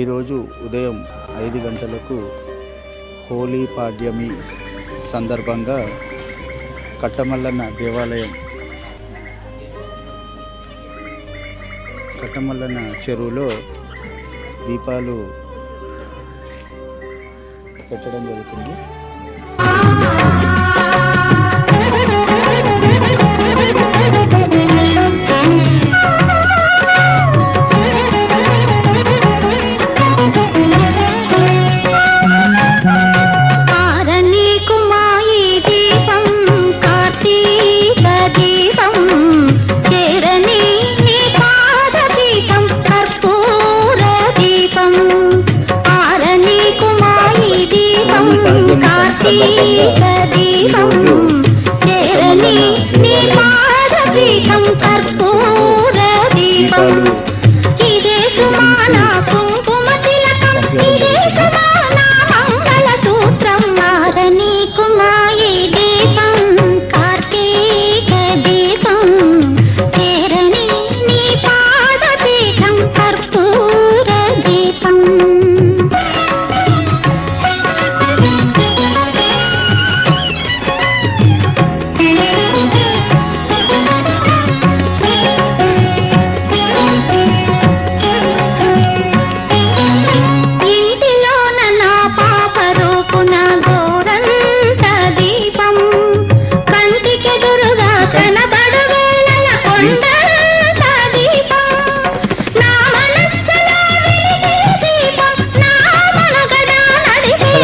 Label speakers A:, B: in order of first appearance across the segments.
A: ఈరోజు ఉదయం ఐదు గంటలకు హోలీ పాడ్యమి సందర్భంగా కట్టమల్లన్న దేవాలయం కట్టమల్లన్న చెరువులో దీపాలు పెట్టడం జరుగుతుంది.
B: পাগল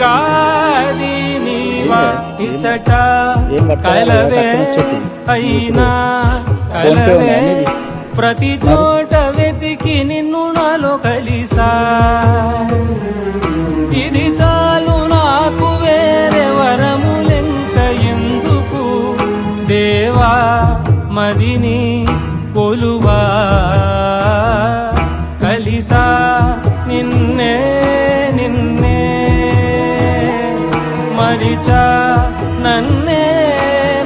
B: గాది నీవా కలవే అయినా కలవే? ప్రతి చోట వెతికి నిన్ను నాలో కలిసా. ఇది చాలు నాకు వేరే వరములెంత ఎందుకు? దేవా మదినీ ಚಾರಿಚ ನನ್ನೇ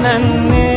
B: ನನ್ನೇ